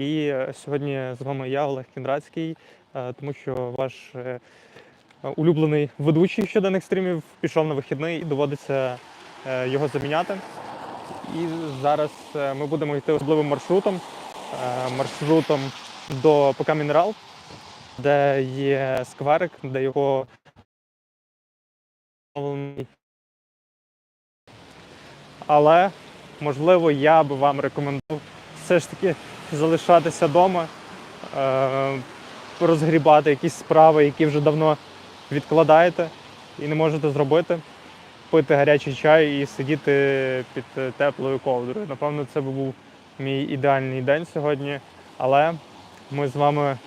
І е, сьогодні з вами я, Олег Кіндрацький, е, тому що ваш е, улюблений ведучий щоденних стрімів пішов на вихідний і доводиться його заміняти. І зараз ми будемо йти особливим маршрутом, маршрутом до ПК Мінерал, де є скверик, де його але можливо я би вам рекомендував все ж таки залишатися вдома, е, розгрібати якісь справи, які вже давно відкладаєте і не можете зробити, пити гарячий чай і сидіти під е, теплою ковдрою. Напевно, це був мій ідеальний день сьогодні. Але ми з вами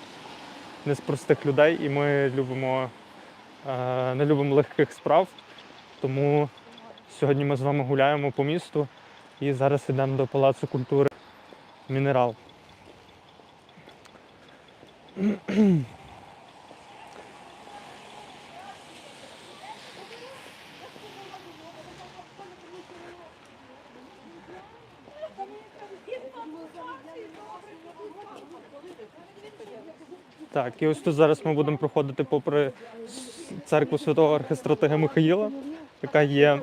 не з простих людей і ми любимо, е, не любимо легких справ. Тому сьогодні ми з вами гуляємо по місту і зараз йдемо до Палацу культури Мінерал. Так, і ось тут зараз ми будемо проходити попри церкву святого архистратига Михаїла, яка є,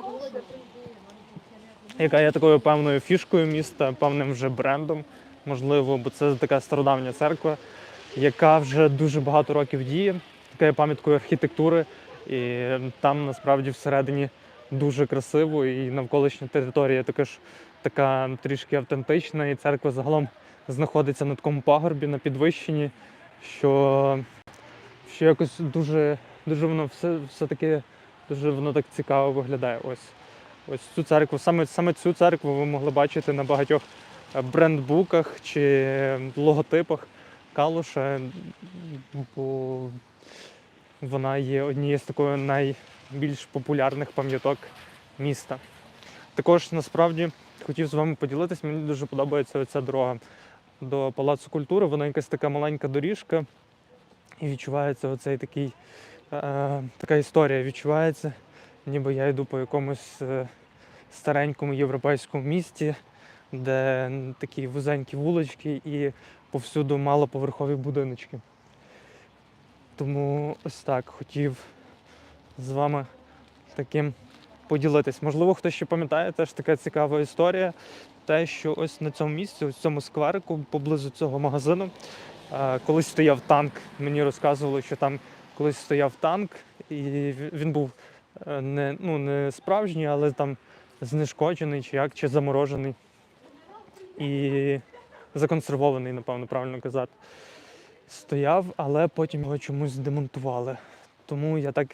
яка є такою певною фішкою міста, певним вже брендом, можливо, бо це така стародавня церква, яка вже дуже багато років діє, така є пам'яткою архітектури, і там насправді всередині дуже красиво, і навколишня територія також така трішки автентична, і церква загалом знаходиться на такому пагорбі, на підвищенні що, що якось дуже, дуже воно все, все таки дуже воно так цікаво виглядає. Ось ось цю церкву. Саме, саме цю церкву ви могли бачити на багатьох брендбуках чи логотипах Калуша, бо вона є однією з такої найбільш популярних пам'яток міста. Також насправді хотів з вами поділитись, мені дуже подобається ця дорога до Палацу культури. Вона якась така маленька доріжка. І відчувається оцей такий, е, така історія. Відчувається, ніби я йду по якомусь е, старенькому європейському місті, де такі вузенькі вулички і повсюду малоповерхові будиночки. Тому ось так хотів з вами таким поділитись. Можливо, хтось ще пам'ятає, теж така цікава історія те, що ось на цьому місці, в цьому скверику, поблизу цього магазину, е, колись стояв танк. Мені розказували, що там колись стояв танк, і він був е, не, ну, не справжній, але там знешкоджений чи як, чи заморожений. І законсервований, напевно, правильно казати. Стояв, але потім його чомусь демонтували. Тому я так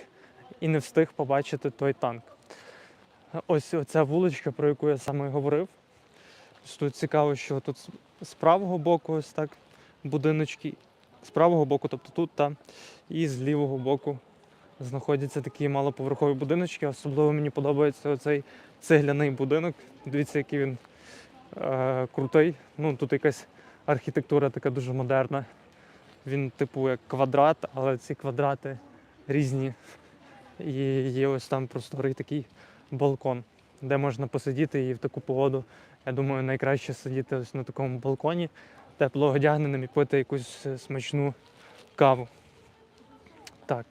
і не встиг побачити той танк. Ось ця вуличка, про яку я саме говорив. Тут цікаво, що тут з правого боку ось так будиночки, з правого боку, тобто тут та, і з лівого боку знаходяться такі малоповерхові будиночки. Особливо мені подобається оцей цегляний будинок. Дивіться, який він е, крутий. Ну, тут якась архітектура така дуже модерна. Він, типу, як квадрат, але ці квадрати різні. І є ось там просторий такий балкон, де можна посидіти і в таку погоду я думаю, найкраще сидіти ось на такому балконі, тепло одягненим і пити якусь е, смачну каву. Так.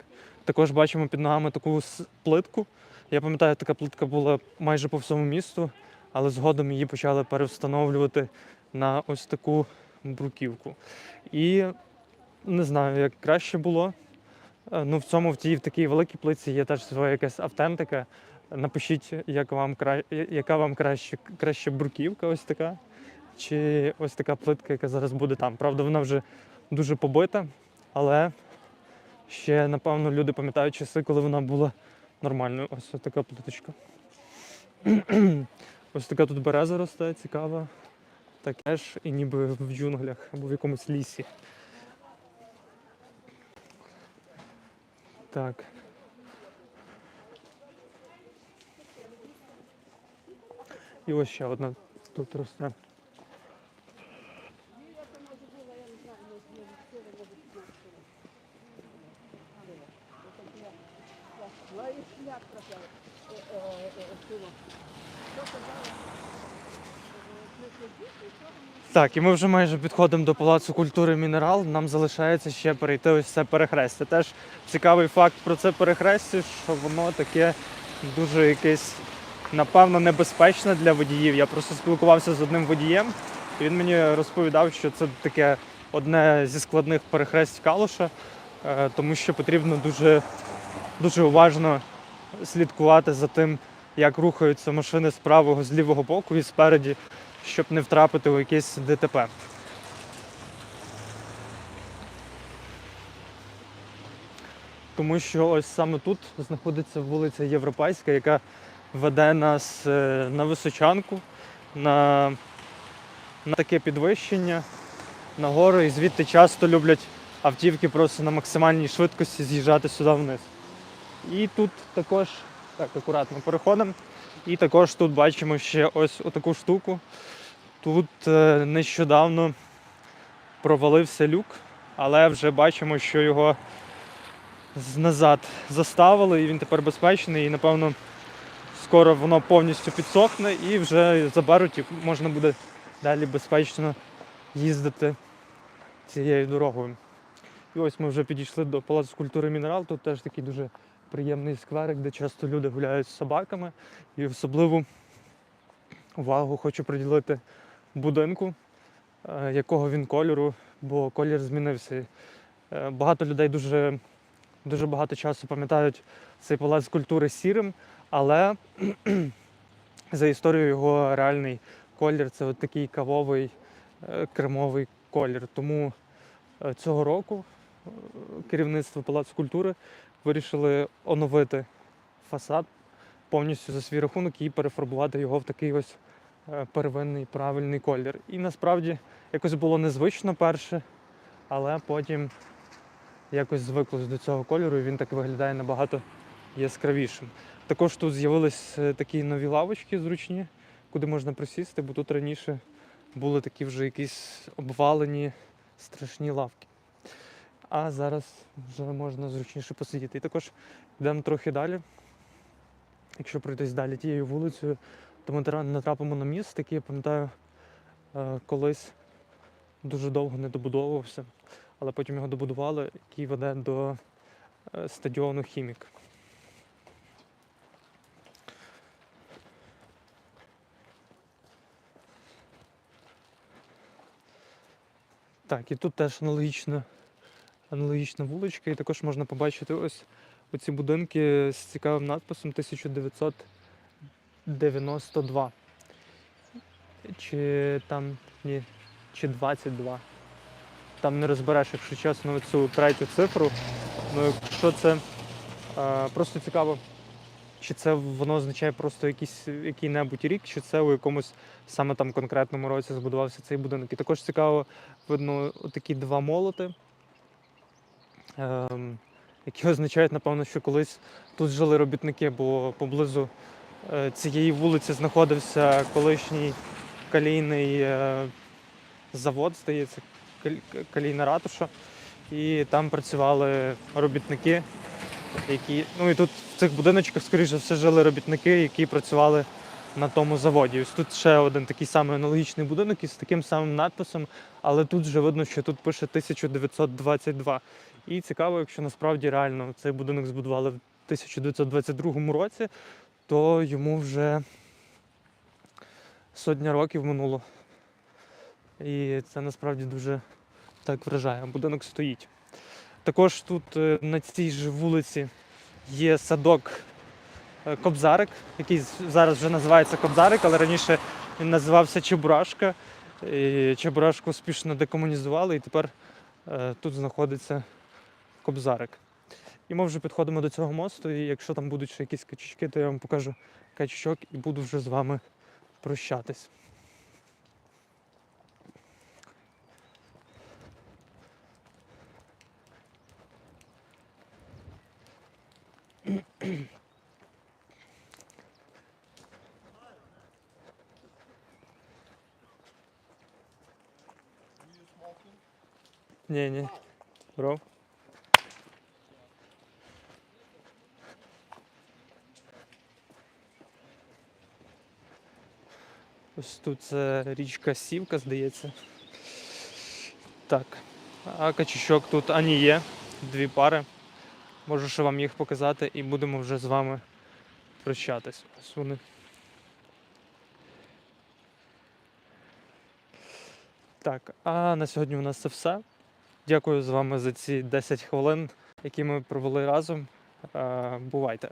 Також бачимо під ногами таку плитку. Я пам'ятаю, така плитка була майже по всьому місту, але згодом її почали перевстановлювати на ось таку бруківку. І не знаю, як краще було. Е, Ну, в цьому в тій в такій великій плитці є теж своя якась автентика. Напишіть, як вам кра... яка вам краще, краще бруківка, ось така, чи ось така плитка, яка зараз буде там. Правда, вона вже дуже побита, але ще, напевно, люди пам'ятають часи, коли вона була нормальною. Ось така плиточка. ось така тут береза росте, цікава. Таке ж і ніби в джунглях або в якомусь лісі. Так. І ось ще одна тут росте. Так, і ми вже майже підходимо до Палацу культури Мінерал. Нам залишається ще перейти ось це перехрестя. Теж цікавий факт про це перехрестя, що воно таке дуже якесь, напевно, небезпечне для водіїв. Я просто спілкувався з одним водієм, і він мені розповідав, що це таке одне зі складних перехресть Калуша, е, тому що потрібно дуже, дуже уважно слідкувати за тим, як рухаються машини з правого, з лівого боку і спереді, щоб не втрапити у якесь ДТП. Тому що ось саме тут знаходиться вулиця Європейська, яка веде нас е, на височанку, на, на таке підвищення, на гору, і звідти часто люблять автівки просто на максимальній швидкості з'їжджати сюди вниз. І тут також, так, акуратно переходимо. І також тут бачимо ще ось отаку штуку. Тут е, нещодавно провалився люк, але вже бачимо, що його назад заставили, і він тепер безпечний, і напевно скоро воно повністю підсохне і вже заберуть, і можна буде далі безпечно їздити цією дорогою. І ось ми вже підійшли до Палацу культури Мінерал. Тут теж такий дуже приємний скверик, де часто люди гуляють з собаками. І особливу увагу хочу приділити будинку, е, якого він кольору, бо колір змінився. Е, Багато людей дуже, дуже багато часу пам'ятають цей палац культури сірим, але за історією його реальний колір це от такий кавовий е, кремовий колір. Тому цього року керівництво Палацу культури вирішили оновити фасад повністю за свій рахунок і перефарбувати його в такий ось первинний правильний колір. І насправді якось було незвично перше, але потім якось звиклось до цього кольору, і він так виглядає набагато яскравішим. Також тут з'явились е, такі нові лавочки зручні, куди можна присісти, бо тут раніше були такі вже якісь обвалені страшні лавки. А зараз вже можна зручніше посидіти. І також йдемо трохи далі. Якщо пройтись далі тією вулицею, то ми натрапимо на міст, який я пам'ятаю е, колись дуже довго не добудовувався, але потім його добудували, який веде до е, стадіону Хімік. Так, і тут теж аналогічна, аналогічна вуличка, і також можна побачити ось оці будинки з цікавим надписом 1992. Чи там ні, чи 22. Там не розбереш, якщо чесно, цю третю цифру. Ну, якщо це е, просто цікаво, чи це воно означає просто якийсь який-небудь рік, чи це у якомусь саме там конкретному році збудувався цей будинок. І також цікаво, видно такі два молоти, ем, які означають, напевно, що колись тут жили робітники, бо поблизу е, цієї вулиці знаходився колишній калійний е, завод, здається, калійна ратуша. І там працювали робітники, які. Ну і тут в цих будиночках, скоріше за все, жили робітники, які працювали на тому заводі. Ось тут ще один такий самий аналогічний будинок із таким самим надписом, але тут вже видно, що тут пише 1922. І цікаво, якщо насправді реально цей будинок збудували в 1922 році, то йому вже сотня років минуло. І це насправді дуже так вражає. Будинок стоїть. Також тут е, на цій ж вулиці є садок е, Кобзарик, який зараз вже називається Кобзарик, але раніше він називався Чебурашка. І Чебурашку успішно декомунізували, і тепер е, тут знаходиться Кобзарик. І ми вже підходимо до цього мосту, і якщо там будуть ще якісь качечки, то я вам покажу качечок і буду вже з вами прощатись. Ні. Бро. Ось тут це річка Сівка, здається. Так. А качечок тут ані є. Дві пари. Можу ще вам їх показати і будемо вже з вами прощатись. Ось вони. Так, а на сьогодні у нас це все. Дякую з вами за ці 10 хвилин, які ми провели разом. Е, Бувайте!